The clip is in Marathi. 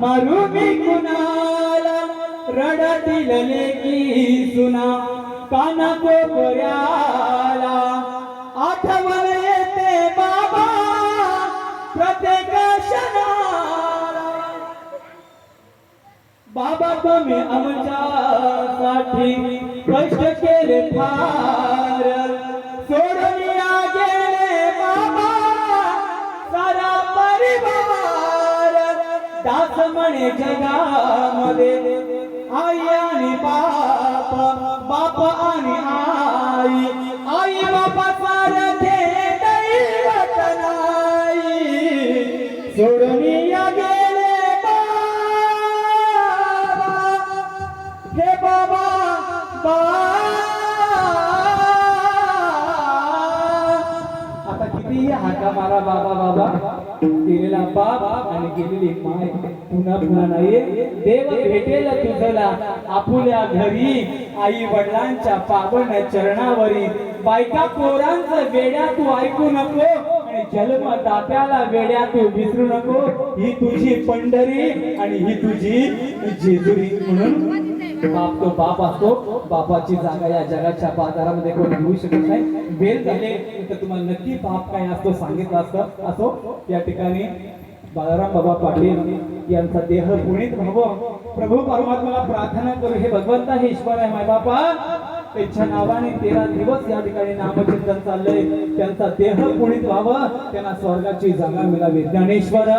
मारू मी कुणाला रडतील लेकी सुना काना कोपऱ्याला आठवण येते बाबा प्रत्येक क्षणाला. बाबा तुम्ही आमच्यासाठी कष्ट केले फार. दास म्हणे जगामध्ये आई आणि बाप बाप आणि आई. आई बापा सारखे दैवत नाही. सोडून या गेले बाबा. हे बाबा बा हाका मारा बाबा बाबा. केलेला बाप आणि गेलेली माय. पुन्हा पुन्हा नाही. देव भेटेल तुझला. आपुल्या घरी आई वडिलांच्या पावन चरणावरी. बायका पोरांचं वेड्या तू ऐकू नको आणि जन्म दात्याला वेड्या तू विसरू नको. ही तुझी पंढरी आणि ही तुझी जेजुरी म्हणून बाप तो बाप असतो. बापाची जागा या जगाच्या बाजारामध्ये कोण घेऊ शकत नाही. वेळ झाले तर तुम्हाला नक्की बाप काय असतो सांगितलं असतं. असो या ठिकाणी बाळाराम बाबा पाटील यांचा देह गुणित व्हावं. प्रभू परमात्माला प्रार्थना करू. हे भगवंता हे ईश्वर आहे माय बापा. त्यांच्या नावाने तेरा दिवस या ठिकाणी नामचिंतन चाललंय. त्यांचा देह पुणित व्हावं. त्यांना स्वर्गाची जागा मिळावी. ज्ञानेश्वर.